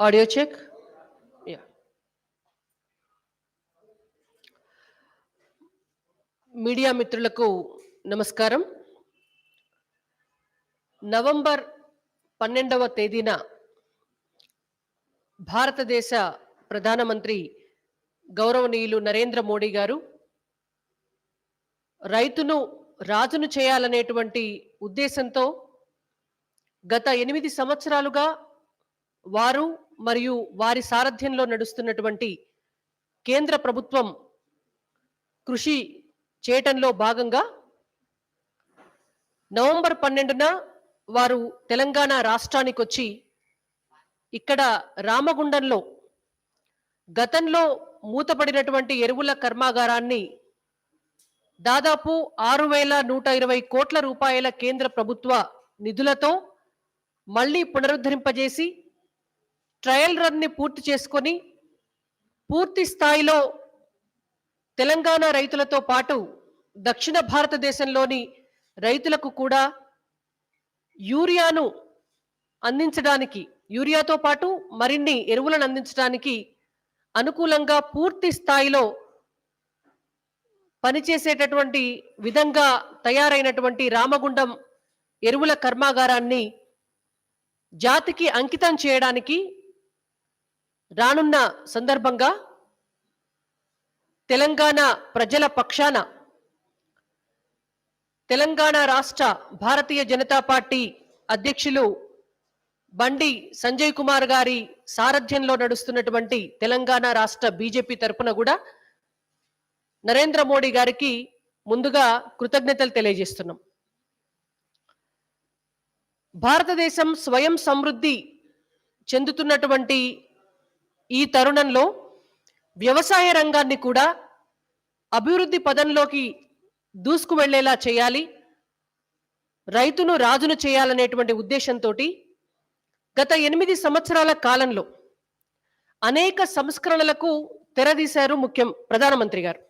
Audio check yeah media మిత్రులకు నమస్కారం November పన్నెండవ తేదీన భారతదేశ ప్రధానమంత్రి గౌరవనీయులు నరేంద్ర మోడీ గారు రైతును రాజును చేయాలనేటువంటి ఉద్దేశంతో గత ఎనిమిది సంవత్సరాలుగా వారు మరియు వారి సారథ్యంలో నడుస్తున్నటువంటి కేంద్ర ప్రభుత్వం కృషి చేయటంలో భాగంగా నవంబర్ పన్నెండున వారు తెలంగాణ రాష్ట్రానికి వచ్చి ఇక్కడ రామగుండంలో గతంలో మూతపడినటువంటి ఎరువుల కర్మాగారాన్ని దాదాపు ఆరు వేల నూట ఇరవై కోట్ల రూపాయల కేంద్ర ప్రభుత్వ నిధులతో మళ్ళీ పునరుద్ధరింపజేసి ట్రయల్ రన్ని పూర్తి చేసుకొని పూర్తి స్థాయిలో తెలంగాణ రైతులతో పాటు దక్షిణ భారతదేశంలోని రైతులకు కూడా యూరియాను అందించడానికి యూరియాతో పాటు మరిన్ని ఎరువులను అందించడానికి అనుకూలంగా పూర్తి స్థాయిలో పనిచేసేటటువంటి విధంగా తయారైనటువంటి రామగుండం ఎరువుల కర్మాగారాన్ని జాతికి అంకితం చేయడానికి రానున్న సందర్భంగా తెలంగాణ ప్రజల పక్షాన తెలంగాణ రాష్ట్ర భారతీయ జనతా పార్టీ అధ్యక్షులు బండి సంజయ్ కుమార్ గారి సారథ్యంలో నడుస్తున్నటువంటి తెలంగాణ రాష్ట్ర బీజేపీ తరఫున కూడా నరేంద్ర మోడీ గారికి ముందుగా కృతజ్ఞతలు తెలియజేస్తున్నాం. భారతదేశం స్వయం సమృద్ధి చెందుతున్నటువంటి ఈ తరుణంలో వ్యవసాయ రంగాన్ని కూడా అభివృద్ధి పదంలోకి దూసుకు వెళ్ళేలా చేయాలి రైతును రాజును చేయాలనేటువంటి ఉద్దేశంతో గత ఎనిమిది సంవత్సరాల కాలంలో అనేక సంస్కరణలకు తెరదీశారు ముఖ్యం ప్రధానమంత్రి గారు.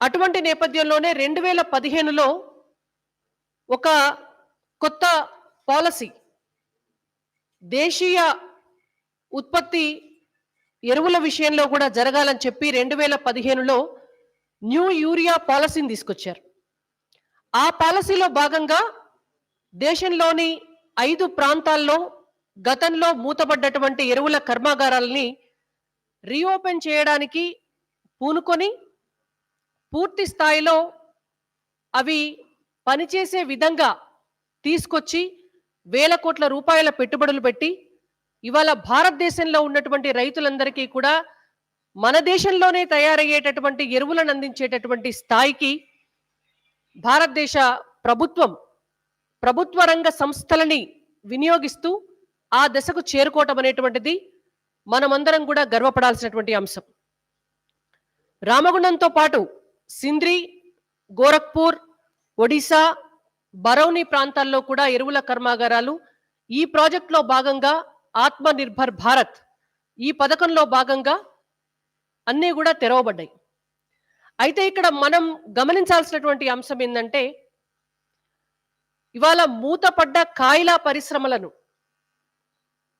అటువంటి నేపథ్యంలోనే రెండు వేల పదిహేనులో ఒక కొత్త పాలసీ దేశీయ ఉత్పత్తి ఎరువుల విషయంలో కూడా జరగాలని చెప్పి రెండు వేల పదిహేనులో న్యూ యూరియా పాలసీని తీసుకొచ్చారు. ఆ పాలసీలో భాగంగా దేశంలోని ఐదు ప్రాంతాల్లో గతంలో మూతపడ్డటువంటి ఎరువుల కర్మాగారాలని రీఓపెన్ చేయడానికి పూనుకొని పూర్తి స్థాయిలో అవి పనిచేసే విధంగా తీసుకొచ్చి వేల కోట్ల రూపాయల పెట్టుబడులు పెట్టి ఇవాళ భారతదేశంలో ఉన్నటువంటి రైతులందరికీ కూడా మన దేశంలోనే తయారయ్యేటటువంటి ఎరువులను అందించేటటువంటి స్థాయికి భారతదేశ ప్రభుత్వం ప్రభుత్వ రంగ సంస్థలని వినియోగిస్తూ ఆ దశకు చేరుకోవటం అనేటువంటిది మనమందరం కూడా గర్వపడాల్సినటువంటి అంశం. రామగుండంతో పాటు సింద్రి గోరఖ్పూర్ ఒడిశా బరౌని ప్రాంతాల్లో కూడా ఎరువుల కర్మాగారాలు ఈ ప్రాజెక్టులో భాగంగా ఆత్మ నిర్భర్ భారత్. ఈ పథకంలో భాగంగా అన్నీ కూడా తెరవబడ్డాయి. అయితే ఇక్కడ మనం గమనించాల్సినటువంటి అంశం ఏంటంటే ఇవాళ మూతపడ్డ కాయిలా పరిశ్రమలను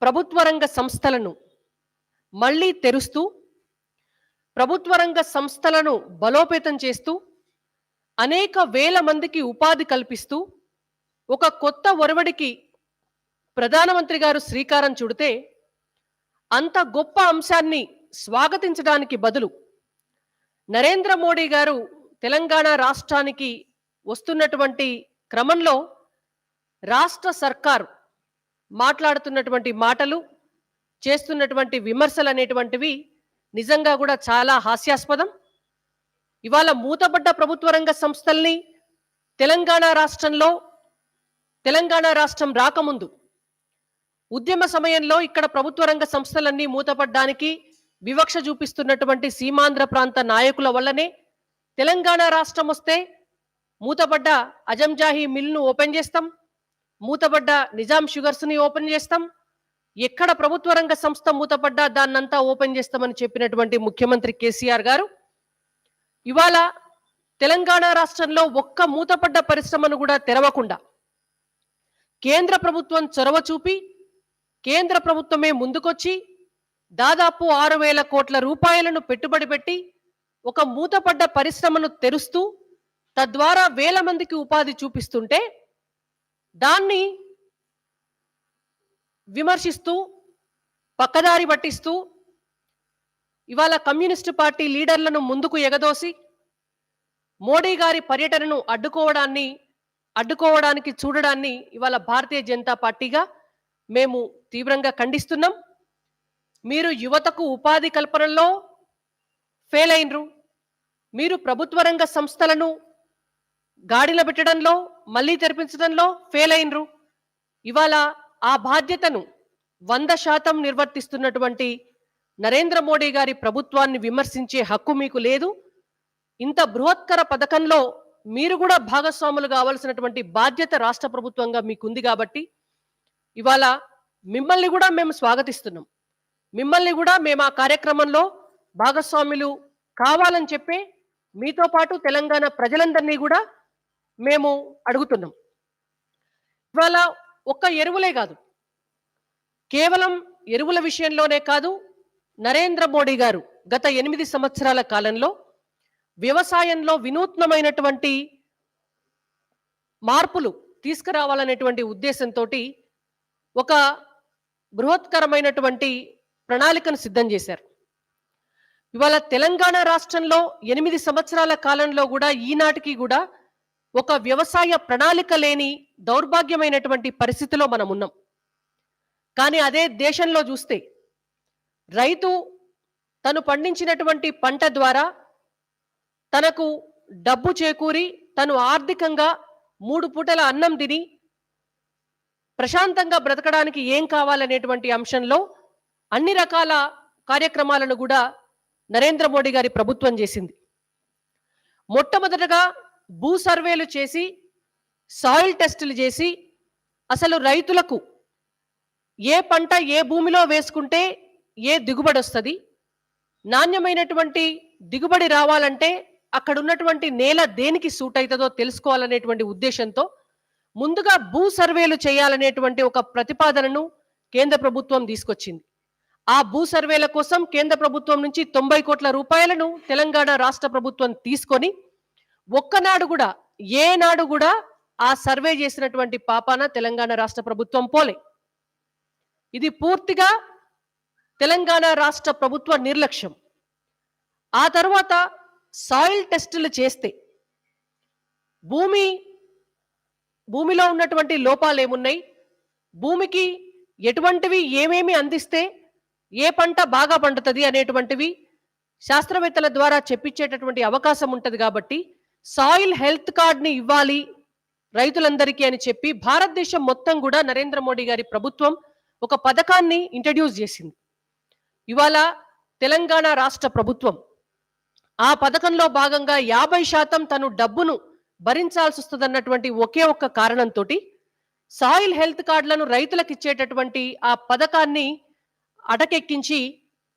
ప్రభుత్వ రంగ సంస్థలను మళ్ళీ తెరుస్తూ ప్రభుత్వ రంగ సంస్థలను బలోపేతం చేస్తూ అనేక వేల మందికి ఉపాధి కల్పిస్తూ ఒక కొత్త ఒరవడికి ప్రధానమంత్రి గారు శ్రీకారం చుడితే అంత గొప్ప అంశాన్ని స్వాగతించడానికి బదులు నరేంద్ర మోడీ గారు తెలంగాణ రాష్ట్రానికి వస్తున్నటువంటి క్రమంలో రాష్ట్ర సర్కారు మాట్లాడుతున్నటువంటి మాటలు చేస్తున్నటువంటి విమర్శలు అనేటువంటివి నిజంగా కూడా చాలా హాస్యాస్పదం. ఇవాళ మూతపడ్డ ప్రభుత్వ రంగ సంస్థల్ని తెలంగాణ రాష్ట్రంలో తెలంగాణ రాష్ట్రం రాకముందు ఉద్యమ సమయంలో ఇక్కడ ప్రభుత్వ రంగ సంస్థలన్నీ మూతపడ్డానికి వివక్ష చూపిస్తున్నటువంటి సీమాంధ్ర ప్రాంత నాయకుల వల్లనే తెలంగాణ రాష్ట్రం వస్తే మూతపడ్డ అజంజాహి మిల్ను ఓపెన్ చేస్తాం మూతపడ్డ నిజాం షుగర్స్ని ఓపెన్ చేస్తాం ఎక్కడ ప్రభుత్వ రంగ సంస్థ మూతపడ్డా దాన్నంతా ఓపెన్ చేస్తామని చెప్పినటువంటి ముఖ్యమంత్రి కేసీఆర్ గారు. ఇవాళ తెలంగాణ రాష్ట్రంలో ఒక్క మూతపడ్డ పరిశ్రమను కూడా తెరవకుండా కేంద్ర ప్రభుత్వం చొరవ చూపి కేంద్ర ప్రభుత్వమే ముందుకొచ్చి దాదాపు ఆరు వేల కోట్ల రూపాయలను పెట్టుబడి పెట్టి ఒక మూతపడ్డ పరిశ్రమను తెరుస్తూ తద్వారా వేల మందికి ఉపాధి చూపిస్తుంటే దాన్ని విమర్శిస్తూ పక్కదారి పట్టిస్తూ ఇవాళ కమ్యూనిస్టు పార్టీ లీడర్లను ముందుకు ఎగదోసి మోడీ గారి పర్యటనను అడ్డుకోవడాన్ని అడ్డుకోవడానికి చూడడాన్ని ఇవాళ భారతీయ జనతా పార్టీగా మేము తీవ్రంగా ఖండిస్తున్నాం. మీరు యువతకు ఉపాధి కల్పనలో ఫెయిల్ అయినరు. మీరు ప్రభుత్వ రంగ సంస్థలను గాడిలో పెట్టడంలో మళ్ళీ తెరిపించడంలో ఫెయిల్ అయినరు. ఇవాళ ఆ బాధ్యతను వంద శాతం నిర్వర్తిస్తున్నటువంటి నరేంద్ర మోడీ గారి ప్రభుత్వాన్ని విమర్శించే హక్కు మీకు లేదు. ఇంత బృహత్కర పథకంలో మీరు కూడా భాగస్వాములు కావాల్సినటువంటి బాధ్యత రాష్ట్ర ప్రభుత్వంగా మీకుంది కాబట్టి ఇవాళ మిమ్మల్ని కూడా మేము స్వాగతిస్తున్నాం. మిమ్మల్ని కూడా మేము ఆ కార్యక్రమంలో భాగస్వాములు కావాలని చెప్పి మీతో పాటు తెలంగాణ ప్రజలందరినీ కూడా మేము అడుగుతున్నాం. ఇవాళ ఒక్క ఎరువులే కాదు కేవలం ఎరువుల విషయంలోనే కాదు నరేంద్ర మోడీ గారు గత ఎనిమిది సంవత్సరాల కాలంలో వ్యవసాయంలో వినూత్నమైనటువంటి మార్పులు తీసుకురావాలనేటువంటి ఉద్దేశంతో ఒక బృహత్కరమైనటువంటి ప్రణాళికను సిద్ధం చేశారు. ఇవాళ తెలంగాణ రాష్ట్రంలో ఎనిమిది సంవత్సరాల కాలంలో కూడా ఈనాటికి కూడా ఒక వ్యవసాయ ప్రణాళిక లేని దౌర్భాగ్యమైనటువంటి పరిస్థితిలో మనం ఉన్నాం. కానీ అదే దేశంలో చూస్తే రైతు తను పండించినటువంటి పంట ద్వారా తనకు డబ్బు చేకూరి తను ఆర్థికంగా మూడు పూటల అన్నం తిని ప్రశాంతంగా బ్రతకడానికి ఏం కావాలనేటువంటి అంశంలో అన్ని రకాల కార్యక్రమాలను కూడా నరేంద్ర మోడీ గారి ప్రభుత్వం చేసింది. మొట్టమొదటగా భూ సర్వేలు చేసి సాయిల్ టెస్టులు చేసి అసలు రైతులకు ఏ పంట ఏ భూమిలో వేసుకుంటే ఏ దిగుబడి వస్తుంది నాణ్యమైనటువంటి దిగుబడి రావాలంటే అక్కడ ఉన్నటువంటి నేల దేనికి సూట్ అవుతుందో తెలుసుకోవాలనేటువంటి ఉద్దేశంతో ముందుగా భూ సర్వేలు చేయాలనేటువంటి ఒక ప్రతిపాదనను కేంద్ర ప్రభుత్వం తీసుకొచ్చింది. ఆ భూ సర్వేల కోసం కేంద్ర ప్రభుత్వం నుంచి తొంభై కోట్ల రూపాయలను తెలంగాణ రాష్ట్ర ప్రభుత్వం తీసుకొని ఒక్కనాడు కూడా ఏనాడు కూడా ఆ సర్వే చేసినటువంటి పాపాన తెలంగాణ రాష్ట్ర ప్రభుత్వం పోలే. ఇది పూర్తిగా తెలంగాణ రాష్ట్ర ప్రభుత్వ నిర్లక్ష్యం. ఆ తర్వాత సాయిల్ టెస్టులు చేస్తే భూమి భూమిలో ఉన్నటువంటి లోపాలు ఏమున్నాయి? భూమికి ఎటువంటివి ఏమేమి అందిస్తే ఏ పంట బాగా పండుతుంది అనేటువంటివి శాస్త్రవేత్తల ద్వారా చెప్పించేటటువంటి అవకాశం ఉంటుంది కాబట్టి సాయిల్ హెల్త్ కార్డ్ని ఇవ్వాలి రైతులందరికీ అని చెప్పి భారతదేశం మొత్తం కూడా నరేంద్ర మోడీ గారి ప్రభుత్వం ఒక పథకాన్ని ఇంట్రడ్యూస్ చేసింది. ఇవాళ తెలంగాణ రాష్ట్ర ప్రభుత్వం ఆ పథకంలో భాగంగా యాభై శాతం తను డబ్బును భరించాల్సి వస్తుందన్నటువంటి ఒకే ఒక్క కారణంతో సాయిల్ హెల్త్ కార్డులను రైతులకు ఇచ్చేటటువంటి ఆ పథకాన్ని అటకెక్కించి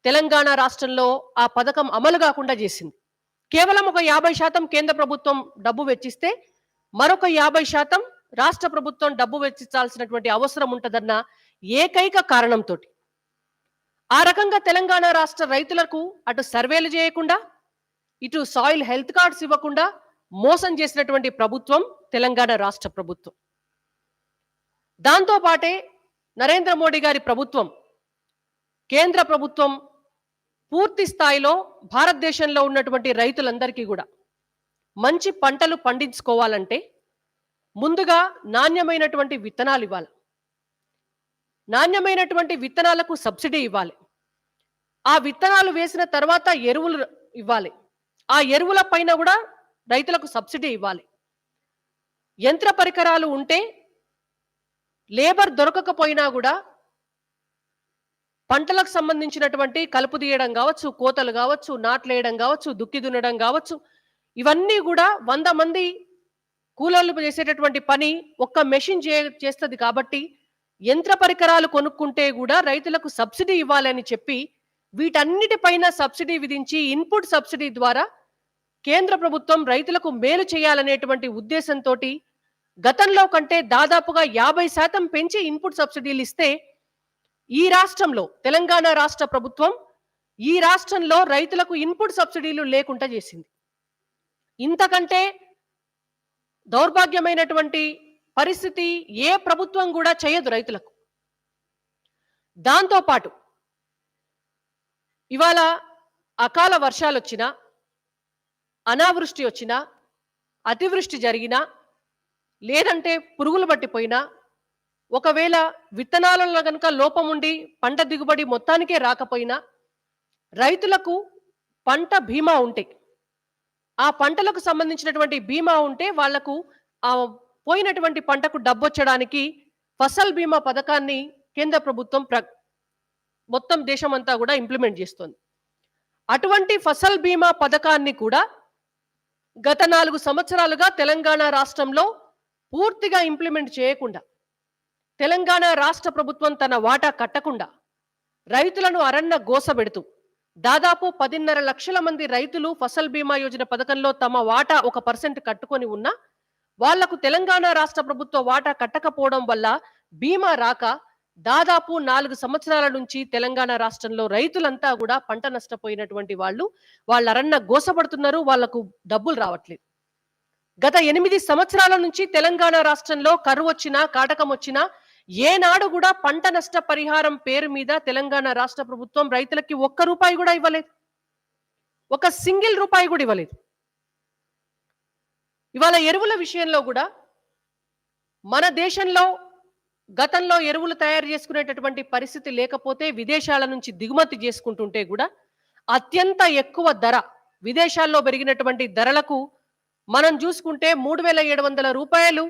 తెలంగాణ రాష్ట్రంలో ఆ పథకం అమలు కాకుండా చేసింది. కేవలం ఒక యాభై శాతం కేంద్ర ప్రభుత్వం డబ్బు వెచ్చిస్తే మరొక యాభై శాతం రాష్ట్ర ప్రభుత్వం డబ్బు వెచ్చించాల్సినటువంటి అవసరం ఉంటుందన్న ఏకైక కారణంతో ఆ రకంగా తెలంగాణ రాష్ట్ర రైతులకు అటు సర్వేలు చేయకుండా ఇటు సాయిల్ హెల్త్ కార్డ్స్ ఇవ్వకుండా మోసం చేసినటువంటి ప్రభుత్వం తెలంగాణ రాష్ట్ర ప్రభుత్వం. దాంతోపాటే నరేంద్ర మోడీ గారి ప్రభుత్వం కేంద్ర ప్రభుత్వం పూర్తి స్థాయిలో భారతదేశంలో ఉన్నటువంటి రైతులందరికీ కూడా మంచి పంటలు పండించుకోవాలంటే ముందుగా నాణ్యమైనటువంటి విత్తనాలు ఇవ్వాలి. నాణ్యమైనటువంటి విత్తనాలకు సబ్సిడీ ఇవ్వాలి. ఆ విత్తనాలు వేసిన తర్వాత ఎరువులు ఇవ్వాలి. ఆ ఎరువుల పైన కూడా రైతులకు సబ్సిడీ ఇవ్వాలి. యంత్ర పరికరాలు ఉంటే లేబర్ దొరకకపోయినా కూడా పంటలకు సంబంధించినటువంటి కలుపు తీయడం కావచ్చు కోతలు కావచ్చు నాట్లేయడం కావచ్చు దుక్కి దున్నడం కావచ్చు ఇవన్నీ కూడా వంద మంది కూలోళ్ళు చేసేటటువంటి పని ఒక్క మెషిన్ చే చేస్తుంది కాబట్టి యంత్ర పరికరాలు కొనుక్కుంటే కూడా రైతులకు సబ్సిడీ ఇవ్వాలని చెప్పి వీటన్నిటిపైన సబ్సిడీ విధించి ఇన్పుట్ సబ్సిడీ ద్వారా కేంద్ర ప్రభుత్వం రైతులకు మేలు చేయాలనేటువంటి ఉద్దేశంతో గతంలో కంటే దాదాపుగా యాభై శాతం పెంచి ఇన్పుట్ సబ్సిడీలు ఇస్తే ఈ రాష్ట్రంలో తెలంగాణ రాష్ట్ర ప్రభుత్వం ఈ రాష్ట్రంలో రైతులకు ఇన్పుట్ సబ్సిడీలు లేకుండా చేసింది. ఇంతకంటే దౌర్భాగ్యమైనటువంటి పరిస్థితి ఏ ప్రభుత్వం కూడా చేయదు రైతులకు. దాంతో పాటు ఇవాళ అకాల వర్షాలు వచ్చినా అనావృష్టి వచ్చినా అతివృష్టి జరిగినా లేదంటే పురుగులు పట్టిపోయినా ఒకవేళ విత్తనాలలో కనుక లోపం ఉండి పంట దిగుబడి మొత్తానికే రాకపోయినా రైతులకు పంట బీమా ఉంటే ఆ పంటలకు సంబంధించినటువంటి బీమా ఉంటే వాళ్ళకు ఆ పోయినటువంటి పంటకు డబ్బొచ్చడానికి ఫసల్ బీమా పథకాన్ని కేంద్ర ప్రభుత్వం ప్ర మొత్తం దేశమంతా కూడా ఇంప్లిమెంట్ చేస్తుంది. అటువంటి ఫసల్ బీమా పథకాన్ని కూడా గత నాలుగు సంవత్సరాలుగా తెలంగాణ రాష్ట్రంలో పూర్తిగా ఇంప్లిమెంట్ చేయకుండా తెలంగాణ రాష్ట్ర ప్రభుత్వం తన వాటా కట్టకుండా రైతులను అరణ్య గోసబెడుతూ దాదాపు పదిన్నర లక్షల మంది రైతులు ఫసల్ బీమా యోజన పథకంలో తమ వాటా ఒక పర్సెంట్ కట్టుకొని ఉన్నా వాళ్ళకు తెలంగాణ రాష్ట్ర ప్రభుత్వ వాటా కట్టకపోవడం వల్ల బీమా రాక దాదాపు నాలుగు సంవత్సరాల నుంచి తెలంగాణ రాష్ట్రంలో రైతులంతా కూడా పంట నష్టపోయినటువంటి వాళ్ళు వాళ్ళ అరణ్య గోసపడుతున్నారు వాళ్ళకు డబ్బులు రావట్లేదు. గత ఎనిమిది సంవత్సరాల నుంచి తెలంగాణ రాష్ట్రంలో కరువు వచ్చినా కాటకం వచ్చినా ఏనాడు కూడా పంట నష్ట పరిహారం పేరు మీద తెలంగాణ రాష్ట్ర ప్రభుత్వం రైతులకి ఒక్క రూపాయి కూడా ఇవ్వలేదు. ఒక సింగిల్ రూపాయి కూడా ఇవ్వలేదు. ఇవాళ ఎరువుల విషయంలో కూడా మన దేశంలో గతంలో ఎరువులు తయారు చేసుకునేటటువంటి పరిస్థితి లేకపోతే విదేశాల నుంచి దిగుమతి చేసుకుంటుంటే కూడా అత్యంత ఎక్కువ ధర విదేశాల్లో పెరిగినటువంటి ధరలకు మనం చూసుకుంటే మూడు వేల ఏడు వందల రూపాయలు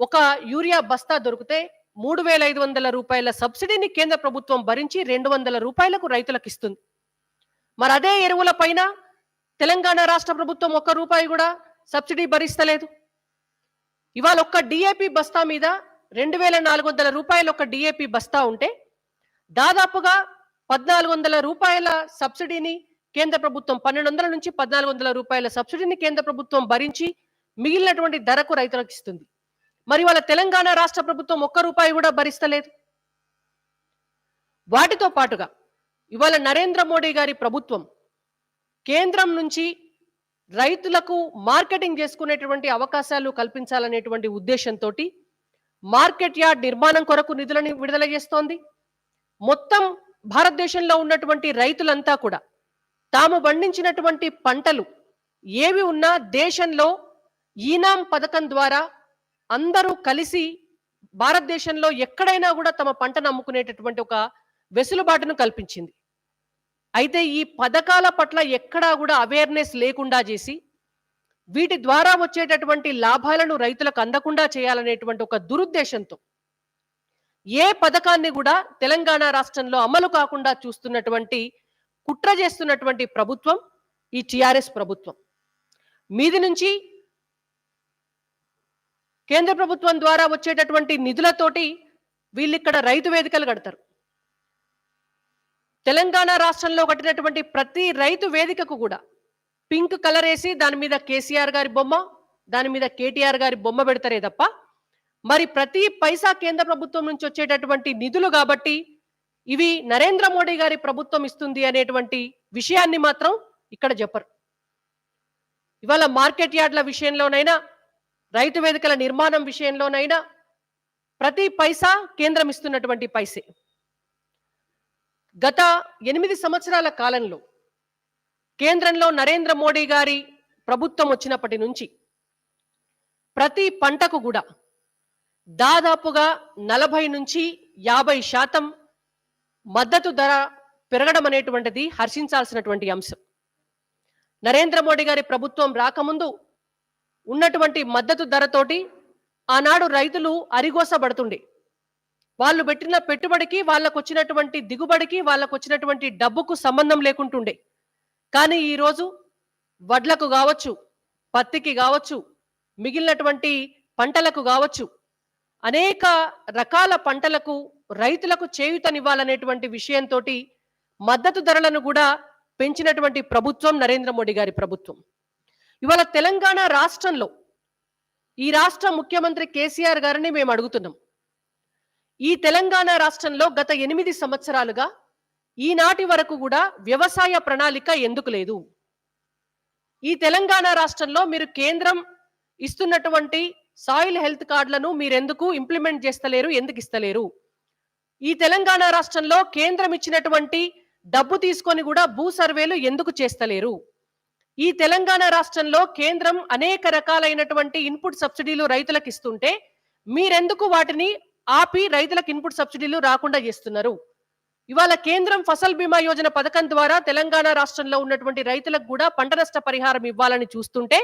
ఒక యూరియా బస్తా దొరికితే మూడు వేల ఐదు వందల రూపాయల సబ్సిడీని కేంద్ర ప్రభుత్వం భరించి రెండు వందల రూపాయలకు రైతులకు ఇస్తుంది. మరి అదే ఎరువుల పైన తెలంగాణ రాష్ట్ర ప్రభుత్వం ఒక్క రూపాయి కూడా సబ్సిడీ భరిస్తలేదు. ఇవాళ ఒక్క డిఏపి బస్తా మీద రెండు వేల నాలుగు వందల రూపాయల ఒక డిఏపి బస్తా ఉంటే దాదాపుగా పద్నాలుగు వందల రూపాయల సబ్సిడీని కేంద్ర ప్రభుత్వం పన్నెండు వందల నుంచి పద్నాలుగు వందల రూపాయల సబ్సిడీని కేంద్ర ప్రభుత్వం భరించి మిగిలినటువంటి ధరకు రైతులకు ఇస్తుంది. మరి వాళ్ళ తెలంగాణ రాష్ట్ర ప్రభుత్వం ఒక్క రూపాయి కూడా భరిస్తలేదు. వాటితో పాటుగా ఇవాళ నరేంద్ర మోడీ గారి ప్రభుత్వం కేంద్రం నుంచి రైతులకు మార్కెటింగ్ చేసుకునేటువంటి అవకాశాలు కల్పించాలనేటువంటి ఉద్దేశంతో మార్కెట్ యార్డ్ నిర్మాణం కొరకు నిధులను విడుదల చేస్తోంది. మొత్తం భారతదేశంలో ఉన్నటువంటి రైతులంతా కూడా తాము పండించినటువంటి పంటలు ఏవి ఉన్నా దేశంలో ఈనాం పథకం ద్వారా అందరూ కలిసి భారతదేశంలో ఎక్కడైనా కూడా తమ పంటను అమ్ముకునేటటువంటి ఒక వెసులుబాటును కల్పించింది. అయితే ఈ పథకాల పట్ల ఎక్కడా కూడా అవేర్నెస్ లేకుండా చేసి వీటి ద్వారా వచ్చేటటువంటి లాభాలను రైతులకు అందకుండా చేయాలనేటువంటి ఒక దురుద్దేశంతో ఏ పథకాన్ని కూడా తెలంగాణ రాష్ట్రంలో అమలు కాకుండా చూస్తున్నటువంటి కుట్ర చేస్తున్నటువంటి ప్రభుత్వం ఈ టిఆర్ఎస్ ప్రభుత్వం. మీది నుంచి కేంద్ర ప్రభుత్వం ద్వారా వచ్చేటటువంటి నిధులతోటి వీళ్ళు ఇక్కడ రైతు వేదికలు కడతారు. తెలంగాణ రాష్ట్రంలో కట్టినటువంటి ప్రతి రైతు వేదికకు కూడా పింక్ కలర్ వేసి దాని మీద కేసీఆర్ గారి బొమ్మ దాని మీద కేటీఆర్ గారి బొమ్మ పెడతారే తప్ప మరి ప్రతి పైసా కేంద్ర ప్రభుత్వం నుంచి వచ్చేటటువంటి నిధులు కాబట్టి ఇవి నరేంద్ర మోడీ గారి ప్రభుత్వం ఇస్తుంది అనేటువంటి విషయాన్ని మాత్రం ఇక్కడ చెప్పరు. ఇవాళ మార్కెట్ యార్డ్ల విషయంలోనైనా రైతు వేదికల నిర్మాణం విషయంలోనైనా ప్రతి పైసా కేంద్రం ఇస్తున్నటువంటి పైసే. గత ఎనిమిది సంవత్సరాల కాలంలో కేంద్రంలో నరేంద్ర మోడీ గారి ప్రభుత్వం వచ్చినప్పటి నుంచి ప్రతి పంటకు కూడా దాదాపుగా నలభై నుంచి యాభై శాతం మద్దతు ధర పెరగడం అనేటువంటిది హర్షించాల్సినటువంటి అంశం. నరేంద్ర మోడీ గారి ప్రభుత్వం రాకముందు ఉన్నటువంటి మద్దతు ధరతోటి ఆనాడు రైతులు అరిగోసబడుతుండే. వాళ్ళు పెట్టిన పెట్టుబడికి వాళ్ళకు వచ్చినటువంటి దిగుబడికి వాళ్ళకు వచ్చినటువంటి డబ్బుకు సంబంధం లేకుంటుండే. కానీ ఈరోజు వడ్లకు కావచ్చు పత్తికి కావచ్చు మిగిలినటువంటి పంటలకు కావచ్చు అనేక రకాల పంటలకు రైతులకు చేయుతనివ్వాలనేటువంటి విషయంతో మద్దతు ధరలను కూడా పెంచినటువంటి ప్రభుత్వం నరేంద్ర మోడీ గారి ప్రభుత్వం. ఇవాళ తెలంగాణ రాష్ట్రంలో ఈ రాష్ట్ర ముఖ్యమంత్రి కేసీఆర్ గారిని మేము అడుగుతున్నాం. ఈ తెలంగాణ రాష్ట్రంలో గత ఎనిమిది సంవత్సరాలుగా ఈనాటి వరకు కూడా వ్యవసాయ ప్రణాళిక ఎందుకు లేదు? ఈ తెలంగాణ రాష్ట్రంలో మీరు కేంద్రం ఇస్తున్నటువంటి సాయిల్ హెల్త్ కార్డులను మీరెందుకు ఇంప్లిమెంట్ చేస్తలేరు? ఎందుకు ఇస్తలేరు? ఈ తెలంగాణ రాష్ట్రంలో కేంద్రం ఇచ్చినటువంటి డబ్బు తీసుకొని కూడా భూ సర్వేలు ఎందుకు చేస్తలేరు? ఈ తెలంగాణ రాష్ట్రంలో కేంద్రం అనేక రకాలైనటువంటి ఇన్పుట్ సబ్సిడీలు రైతులకు ఇస్తుంటే మీరెందుకు వాటిని ఆపి రైతులకు ఇన్పుట్ సబ్సిడీలు రాకుండా చేస్తున్నారు? ఇవాళ కేంద్రం ఫసల్ బీమా యోజన పథకం ద్వారా తెలంగాణ రాష్ట్రంలో ఉన్నటువంటి రైతులకు కూడా పంట నష్ట పరిహారం ఇవ్వాలని చూస్తుంటే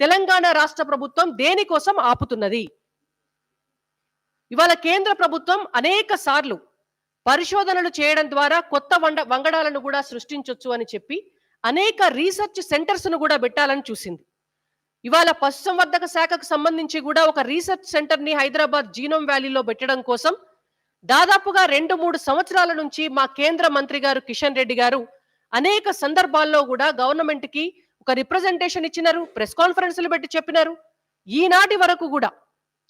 తెలంగాణ రాష్ట్ర ప్రభుత్వం దేనికోసం ఆపుతున్నది? ఇవాళ కేంద్ర ప్రభుత్వం అనేక సార్లు పరిశోధనలు చేయడం ద్వారా కొత్త వండ వంగడాలను కూడా సృష్టించొచ్చు అని చెప్పి అనేక రీసెర్చ్ సెంటర్స్ను కూడా పెట్టాలని చూసింది. ఇవాళ పశుసంవర్ధక శాఖకు సంబంధించి కూడా ఒక రీసెర్చ్ సెంటర్ని హైదరాబాద్ జీనోమ్ వ్యాలీలో పెట్టడం కోసం దాదాపుగా రెండు మూడు సంవత్సరాల నుంచి మా కేంద్ర మంత్రి గారు కిషన్ రెడ్డి గారు అనేక సందర్భాల్లో కూడా గవర్నమెంట్కి ఒక రిప్రజెంటేషన్ ఇచ్చినారు ప్రెస్ కాన్ఫరెన్స్లు పెట్టి చెప్పినారు. ఈనాటి వరకు కూడా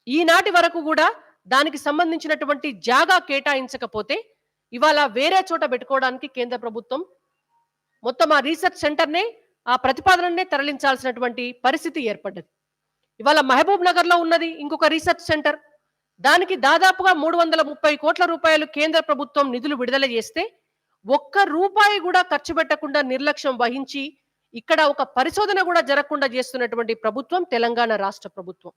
ఈనాటి వరకు కూడా దానికి సంబంధించినటువంటి జాగా కేటాయించకపోతే ఇవాళ వేరే చోట పెట్టుకోవడానికి కేంద్ర ప్రభుత్వం మొత్తం ఆ రీసెర్చ్ సెంటర్నే ఆ ప్రతిపాదననే తరలించాల్సినటువంటి పరిస్థితి ఏర్పడ్డది. ఇవాళ మహబూబ్ నగర్లో ఉన్నది ఇంకొక రీసెర్చ్ సెంటర్. దానికి దాదాపుగా మూడు వందల ముప్పై కోట్ల రూపాయలు కేంద్ర ప్రభుత్వం నిధులు విడుదల చేస్తే ఒక్క రూపాయి కూడా ఖర్చు పెట్టకుండా నిర్లక్ష్యం వహించి ఇక్కడ ఒక పరిశోధన కూడా జరగకుండా చేస్తున్నటువంటి ప్రభుత్వం తెలంగాణ రాష్ట్ర ప్రభుత్వం.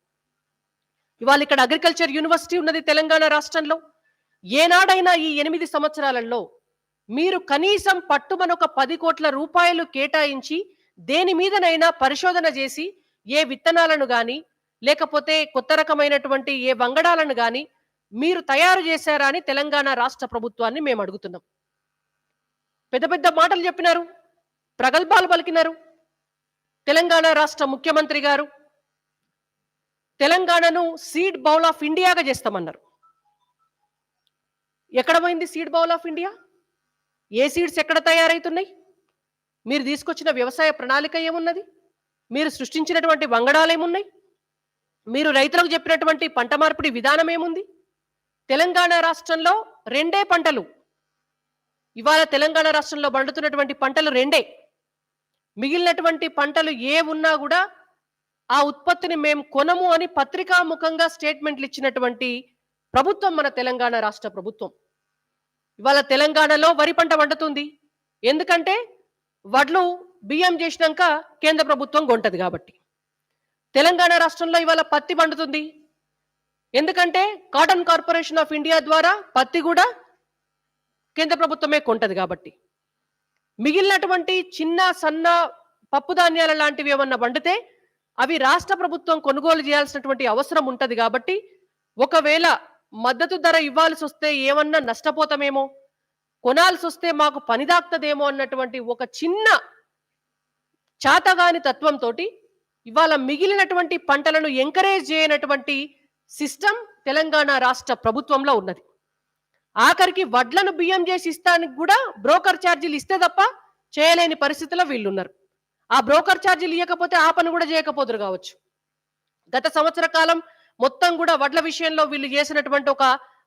ఇవాళ ఇక్కడ అగ్రికల్చర్ యూనివర్సిటీ ఉన్నది తెలంగాణ రాష్ట్రంలో. ఏనాడైనా ఈ ఎనిమిది సంవత్సరాలలో మీరు కనీసం పట్టుమనొక ఒక పది కోట్ల రూపాయలు కేటాయించి దేని మీదనైనా పరిశోధన చేసి ఏ విత్తనాలను కానీ లేకపోతే కొత్త రకమైనటువంటి ఏ వంగడాలను గాని మీరు తయారు చేశారా అని తెలంగాణ రాష్ట్ర ప్రభుత్వాన్ని మేము అడుగుతున్నాం. పెద్ద పెద్ద మాటలు చెప్పినారు ప్రగల్భాలు పలికినారు. తెలంగాణ రాష్ట్ర ముఖ్యమంత్రి గారు తెలంగాణను సీడ్ బౌల్ ఆఫ్ ఇండియాగా చేస్తామన్నారు. ఎక్కడ పోయింది సీడ్ బౌల్ ఆఫ్ ఇండియా? ఏ సీడ్స్ ఎక్కడ తయారవుతున్నాయి మీరు తీసుకొచ్చిన వ్యవసాయ ప్రణాళిక ఏమున్నది? మీరు సృష్టించినటువంటి వంగడాలు ఏమున్నాయి మీరు రైతులకు చెప్పినటువంటి పంట మార్పిడి విధానం ఏముంది? తెలంగాణ రాష్ట్రంలో రెండే పంటలు. ఇవాళ తెలంగాణ రాష్ట్రంలో పండుతున్నటువంటి పంటలు రెండే. మిగిలినటువంటి పంటలు ఏ ఉన్నా కూడా ఆ ఉత్పత్తిని మేము కొనము అని పత్రికాముఖంగా స్టేట్మెంట్లు ఇచ్చినటువంటి ప్రభుత్వం మన తెలంగాణ రాష్ట్ర ప్రభుత్వం. ఇవాళ తెలంగాణలో వరి పంట వండుతుంది ఎందుకంటే వడ్లు బియ్యం చేసినాక కేంద్ర ప్రభుత్వం కొంటది కాబట్టి. తెలంగాణ రాష్ట్రంలో ఇవాళ పత్తి పండుతుంది. ఎందుకంటే కాటన్ కార్పొరేషన్ ఆఫ్ ఇండియా ద్వారా పత్తి కూడా కేంద్ర ప్రభుత్వమే కొంటది కాబట్టి. మిగిలినటువంటి చిన్న సన్న పప్పు ధాన్యాల లాంటివి ఏమన్నా వండితే అవి రాష్ట్ర ప్రభుత్వం కొనుగోలు చేయాల్సినటువంటి అవసరం ఉంటది కాబట్టి ఒకవేళ మద్దతు ధర ఇవ్వాల్సి వస్తే ఏమన్నా నష్టపోతామేమో? కొనాల్సి వస్తే మాకు పని దాక్తదేమో అన్నటువంటి ఒక చిన్న చాతగాని తత్వంతో ఇవాళ మిగిలినటువంటి పంటలను ఎంకరేజ్ చేయనటువంటి సిస్టమ్ తెలంగాణ రాష్ట్ర ప్రభుత్వంలో ఉన్నది. ఆఖరికి వడ్లను బియ్యం చేసి ఇస్తానికి కూడా బ్రోకర్ ఛార్జీలు ఇస్తే తప్ప చేయలేని పరిస్థితిలో వీళ్ళు ఉన్నారు ఆ బ్రోకర్ ఛార్జీలు ఇవ్వకపోతే ఆ పని కూడా చేయకపోదురు కావచ్చు. గత సంవత్సర కాలం మొత్తం కూడా వడ్ల విషయంలో వీళ్ళు చేసినటువంటి ఒక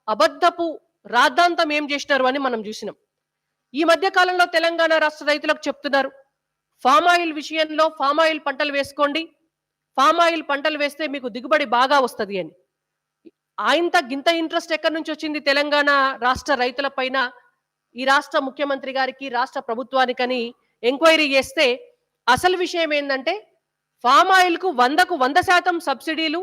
అబద్ధపు రాద్ధాంతం ఏం చేసినారు అని మనం చూసినాం. ఈ మధ్య కాలంలో తెలంగాణ రాష్ట్ర రైతులకు చెప్తున్నారు. ఫామ్ ఆయిల్ విషయంలో ఫామ్ ఆయిల్ పంటలు వేసుకోండి. ఫామ్ ఆయిల్ పంటలు వేస్తే మీకు దిగుబడి బాగా వస్తది అని. ఆయంత గింత ఇంట్రెస్ట్ ఎక్కడి నుంచి వచ్చింది తెలంగాణ రాష్ట్ర రైతుల పైన? ఈ రాష్ట్ర ముఖ్యమంత్రి గారికి రాష్ట్ర ప్రభుత్వానికని ఎంక్వైరీ చేస్తే అసలు విషయం ఏంటంటే ఫామ్ ఆయిల్కు వందకు వంద శాతం సబ్సిడీలు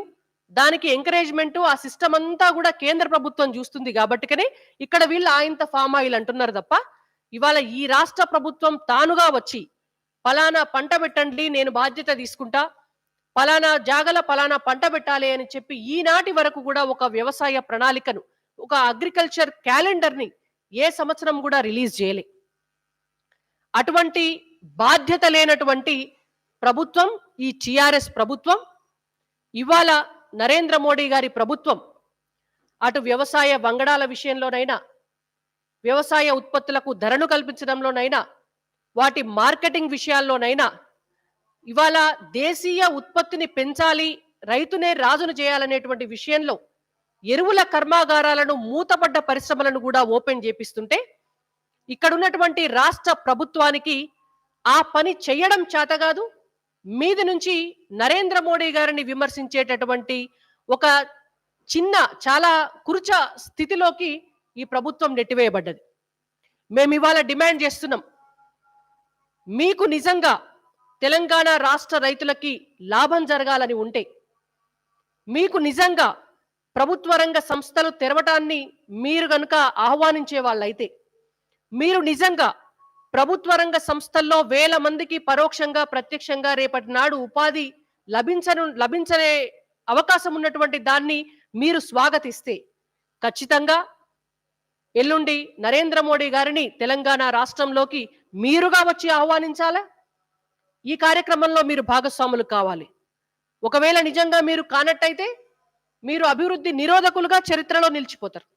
దానికి ఎంకరేజ్మెంట్ ఆ సిస్టమ్ అంతా కూడా కేంద్ర ప్రభుత్వం చూస్తుంది కాబట్టికనే ఇక్కడ వీళ్ళు ఆయంత ఫామ్ ఆయిల్ అంటున్నారు తప్ప ఇవాళ ఈ రాష్ట్ర ప్రభుత్వం తానుగా వచ్చి పలానా పంట పెట్టండి నేను బాధ్యత తీసుకుంటా. పలానా జాగల పలానా పంట పెట్టాలి అని చెప్పి ఈనాటి వరకు కూడా ఒక వ్యవసాయ ప్రణాళికను ఒక అగ్రికల్చర్ క్యాలెండర్ని ఏ సంవత్సరం కూడా రిలీజ్ చేయలే. అటువంటి బాధ్యత లేనటువంటి ప్రభుత్వం ఈ టిఆర్ఎస్ ప్రభుత్వం ఇవాళ నరేంద్ర మోడీ గారి ప్రభుత్వం అటు వ్యవసాయ వంగడాల విషయంలోనైనా వ్యవసాయ ఉత్పత్తులకు ధరను కల్పించడంలోనైనా వాటి మార్కెటింగ్ విషయాల్లోనైనా ఇవాళ దేశీయ ఉత్పత్తిని పెంచాలి రైతునే రాజును చేయాలనేటువంటి విషయంలో ఎరువుల కర్మాగారాలను మూతపడ్డ పరిశ్రమలను కూడా ఓపెన్ చేపిస్తుంటే ఇక్కడ ఉన్నటువంటి రాష్ట్ర ప్రభుత్వానికి ఆ పని చేయడం చేతగాదు మీది నుంచి నరేంద్ర మోడీ గారిని విమర్శించేటటువంటి ఒక చిన్న చాలా కురుచ స్థితిలోకి ఈ ప్రభుత్వం నెట్టివేయబడ్డది. మేము ఇవాళ డిమాండ్ చేస్తున్నాం మీకు నిజంగా తెలంగాణ రాష్ట్ర రైతులకి లాభం జరగాలని ఉంటే మీకు నిజంగా ప్రభుత్వ రంగ సంస్థలు తెరవటాన్ని మీరు గనుక ఆహ్వానించే వాళ్ళైతే మీరు నిజంగా ప్రభుత్వ రంగ సంస్థల్లో వేల మందికి పరోక్షంగా ప్రత్యక్షంగా రేపటి నాడు ఉపాధి లభించను లభించనే అవకాశం ఉన్నటువంటి దాన్ని మీరు స్వాగతిస్తే ఖచ్చితంగా ఎల్లుండి నరేంద్ర మోడీ గారిని తెలంగాణ రాష్ట్రంలోకి మీరుగా వచ్చి ఆహ్వానించాలా? ఈ కార్యక్రమంలో మీరు భాగస్వాములు కావాలి. ఒకవేళ నిజంగా మీరు కానట్టయితే మీరు అభివృద్ధి నిరోధకులుగా చరిత్రలో నిలిచిపోతారు.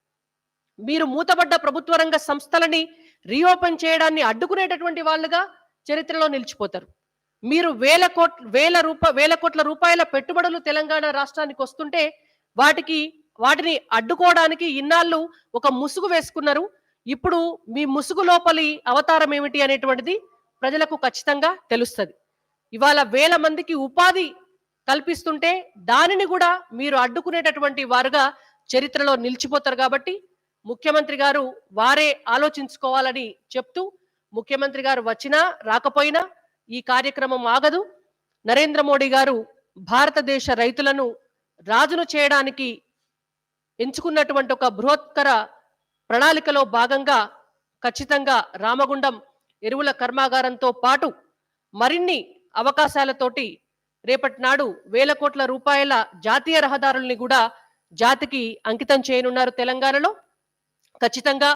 మీరు మూతబడ్డ ప్రభుత్వ రంగ సంస్థలని రీఓపెన్ చేయడాన్ని అడ్డుకునేటటువంటి వాళ్ళుగా చరిత్రలో నిలిచిపోతారు. మీరు వేల కోట్ వేల రూప వేల కోట్ల రూపాయల పెట్టుబడులు తెలంగాణ రాష్ట్రానికి వస్తుంటే వాటికి వాటిని అడ్డుకోవడానికి ఇన్నాళ్ళు ఒక ముసుగు వేసుకున్నారు ఇప్పుడు మీ ముసుగు లోపలి అవతారం ఏమిటి అనేటువంటిది ప్రజలకు ఖచ్చితంగా తెలుస్తుంది. ఇవాళ వేల మందికి ఉపాధి కల్పిస్తుంటే దానిని కూడా మీరు అడ్డుకునేటటువంటి వారుగా చరిత్రలో నిలిచిపోతారు కాబట్టి ముఖ్యమంత్రి గారు వారే ఆలోచించుకోవాలని చెప్తూ ముఖ్యమంత్రి గారు వచ్చినా రాకపోయినా ఈ కార్యక్రమం ఆగదు. నరేంద్ర మోడీ గారు భారతదేశ రైతులను రాజును చేయడానికి ఎంచుకున్నటువంటి ఒక బృహత్కర ప్రణాళికలో భాగంగా ఖచ్చితంగా రామగుండం ఎరువుల కర్మాగారంతో పాటు మరిన్ని అవకాశాలతోటి రేపటి నాడు వేల కోట్ల రూపాయల జాతీయ రహదారుల్ని కూడా జాతికి అంకితం చేయనున్నారు తెలంగాణలో. ఖచ్చితంగా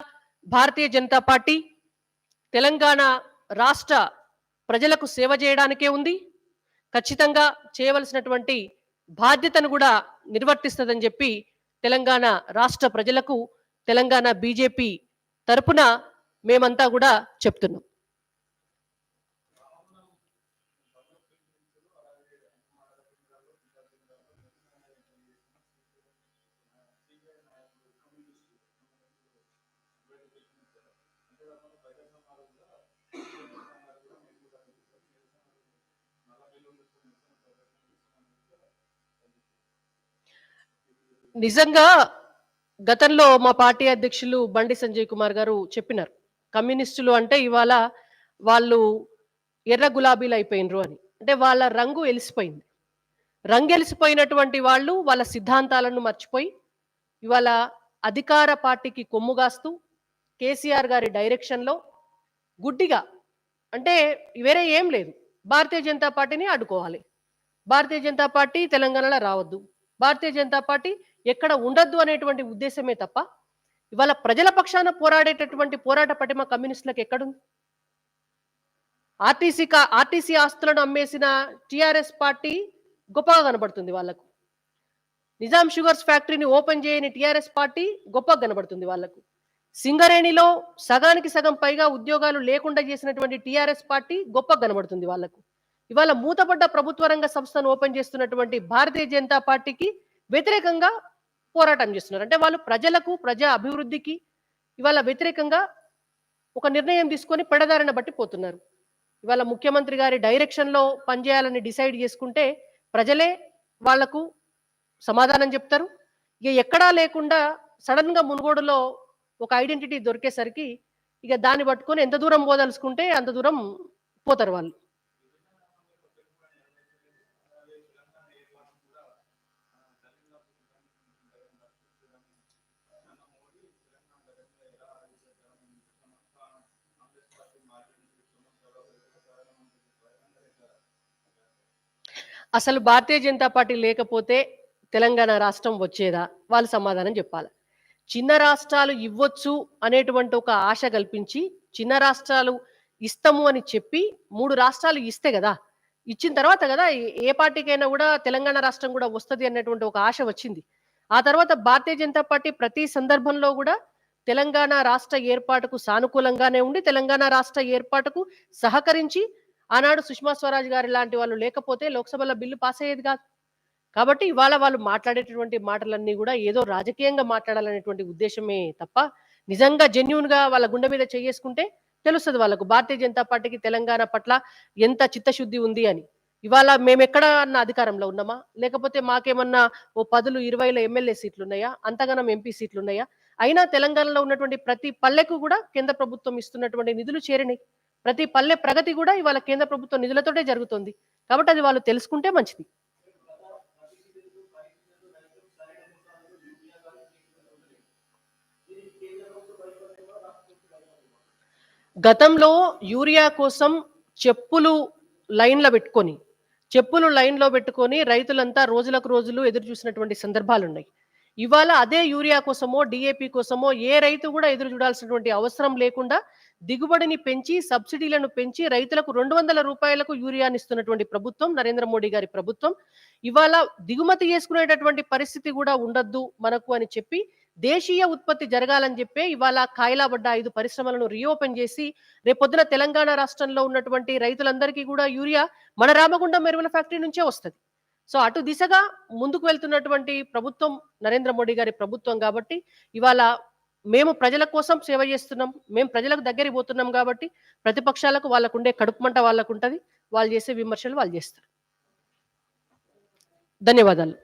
భారతీయ జనతా పార్టీ తెలంగాణ రాష్ట్ర ప్రజలకు సేవ చేయడానికే ఉంది. ఖచ్చితంగా చేయవలసినటువంటి బాధ్యతను కూడా నిర్వర్తిస్తుందని చెప్పి తెలంగాణ రాష్ట్ర ప్రజలకు తెలంగాణ బీజేపీ తరపున మేమంతా కూడా చెప్తున్నాం. నిజంగా గతంలో మా పార్టీ అధ్యక్షులు బండి సంజయ్ కుమార్ గారు చెప్పినారు కమ్యూనిస్టులు అంటే ఇవాళ వాళ్ళు ఎర్ర గులాబీలు అయిపోయినరు అని. అంటే వాళ్ళ రంగు ఎలిసిపోయింది రంగు ఎలిసిపోయినటువంటి వాళ్ళు వాళ్ళ సిద్ధాంతాలను మర్చిపోయి ఇవాళ అధికార పార్టీకి కొమ్ముగాస్తూ కేసీఆర్ గారి డైరెక్షన్లో గుడ్డిగా అంటే వేరే ఏం లేదు. భారతీయ జనతా పార్టీని అడ్డుకోవాలి భారతీయ జనతా పార్టీ తెలంగాణలో రావద్దు. భారతీయ జనతా పార్టీ ఎక్కడ ఉండద్దు అనేటువంటి ఉద్దేశమే తప్ప ఇవాళ ప్రజల పక్షాన పోరాడేటటువంటి పోరాట పటిమ కమ్యూనిస్టులకు ఎక్కడుంది? ఆర్టీసీ కా ఆర్టీసీ ఆస్తులను అమ్మేసిన టిఆర్ఎస్ పార్టీ గొప్పగా కనబడుతుంది వాళ్ళకు నిజాం షుగర్స్ ఫ్యాక్టరీని ఓపెన్ చేయని టిఆర్ఎస్ పార్టీ గొప్పగా కనబడుతుంది వాళ్ళకు. సింగరేణిలో సగానికి సగం పైగా ఉద్యోగాలు లేకుండా చేసినటువంటి టిఆర్ఎస్ పార్టీ గొప్పగా కనబడుతుంది వాళ్ళకు ఇవాళ మూతపడ్డ ప్రభుత్వ రంగ సంస్థను ఓపెన్ చేస్తున్నటువంటి భారతీయ జనతా పార్టీకి వ్యతిరేకంగా పోరాటం చేస్తున్నారు. అంటే వాళ్ళు ప్రజలకు ప్రజా అభివృద్ధికి ఇవాళ వ్యతిరేకంగా ఒక నిర్ణయం తీసుకొని పెడదారిన బట్టి పోతున్నారు. ఇవాళ ముఖ్యమంత్రి గారి డైరెక్షన్లో పనిచేయాలని డిసైడ్ చేసుకుంటే ప్రజలే వాళ్ళకు సమాధానం చెప్తారు. ఇక ఎక్కడా లేకుండా సడన్గా మునుగోడులో ఒక ఐడెంటిటీ దొరికేసరికి ఇక దాన్ని పట్టుకొని ఎంత దూరం పోదలుచుకుంటే అంత దూరం పోతారు వాళ్ళు. అసలు భారతీయ జనతా పార్టీ లేకపోతే తెలంగాణ రాష్ట్రం వచ్చేదా? వాళ్ళు సమాధానం చెప్పాలి. చిన్న రాష్ట్రాలు ఇవ్వచ్చు అనేటువంటి ఒక ఆశ కల్పించి చిన్న రాష్ట్రాలు ఇస్తాము అని చెప్పి మూడు రాష్ట్రాలు ఇస్తే కదా? ఇచ్చిన తర్వాత కదా ఏ- ఏ పార్టీకైనా కూడా తెలంగాణ రాష్ట్రం కూడా వస్తుంది అన్నటువంటి ఒక ఆశ వచ్చింది. ఆ తర్వాత భారతీయ జనతా పార్టీ ప్రతి సందర్భంలో కూడా తెలంగాణ రాష్ట్ర ఏర్పాటుకు సానుకూలంగానే ఉండి తెలంగాణ రాష్ట్ర ఏర్పాటుకు సహకరించి ఆనాడు సుష్మా స్వరాజ్ గారి లాంటి వాళ్ళు లేకపోతే లోక్సభలో బిల్లు పాస్ అయ్యేది కాదు. కాబట్టి ఇవాళ వాళ్ళు మాట్లాడేటటువంటి మాటలన్నీ కూడా ఏదో రాజకీయంగా మాట్లాడాలనేటువంటి ఉద్దేశమే తప్ప నిజంగా జెన్యున్గా వాళ్ళ గుండె మీద చేసుకుంటే తెలుస్తుంది వాళ్ళకు. భారతీయ జనతా పార్టీకి తెలంగాణ పట్ల ఎంత చిత్తశుద్ధి ఉంది అని. ఇవాళ మేమెక్కడ అన్న అధికారంలో ఉన్నామా? లేకపోతే మాకేమన్నా ఓ పదులు ఇరవైల ఎమ్మెల్యే సీట్లు ఉన్నాయా అంతగానం ఎంపీ సీట్లు ఉన్నాయా అయినా తెలంగాణలో ఉన్నటువంటి ప్రతి పల్లెకు కూడా కేంద్ర ప్రభుత్వం ఇస్తున్నటువంటి నిధులు చేరినాయి. ప్రతి పల్లె ప్రగతి కూడా ఇవాళ కేంద్ర ప్రభుత్వం నిధులతోటే జరుగుతుంది. కాబట్టి అది వాళ్ళు తెలుసుకుంటే మంచిది. గతంలో యూరియా కోసం చెప్పులు లైన్లో పెట్టుకొని చెప్పులు లైన్లో పెట్టుకొని రైతులంతా రోజులకు రోజులు ఎదురు చూసినటువంటి సందర్భాలు ఉన్నాయి ఇవాళ అదే యూరియా కోసమో డిఏపి కోసమో ఏ రైతు కూడా ఎదురు చూడాల్సినటువంటి అవసరం లేకుండా దిగుబడిని పెంచి సబ్సిడీలను పెంచి రైతులకు రెండు వందల రూపాయలకు యూరియాని ఇస్తున్నటువంటి ప్రభుత్వం నరేంద్ర మోడీ గారి ప్రభుత్వం. ఇవాళ దిగుమతి చేసుకునేటటువంటి పరిస్థితి కూడా ఉండద్దు మనకు అని చెప్పి దేశీయ ఉత్పత్తి జరగాలని చెప్పి ఇవాళ కాయలాబడ్డ ఐదు పరిశ్రమలను రీఓపెన్ చేసి రేపొద్దున తెలంగాణ రాష్ట్రంలో ఉన్నటువంటి రైతులందరికీ కూడా యూరియా మన రామగుండం ఎరువుల ఫ్యాక్టరీ నుంచే వస్తుంది. సో అటు దిశగా ముందుకు వెళ్తున్నటువంటి ప్రభుత్వం నరేంద్ర మోడీ గారి ప్రభుత్వం కాబట్టి ఇవాళ మేము ప్రజల కోసం సేవ చేస్తున్నాం మేము ప్రజలకు దగ్గరికి పోతున్నాం కాబట్టి ప్రతిపక్షాలకు వాళ్ళకుండే కడుపు మంట వాళ్ళకు ఉంటుంది వాళ్ళు చేసే విమర్శలు వాళ్ళు చేస్తారు. ధన్యవాదాలు.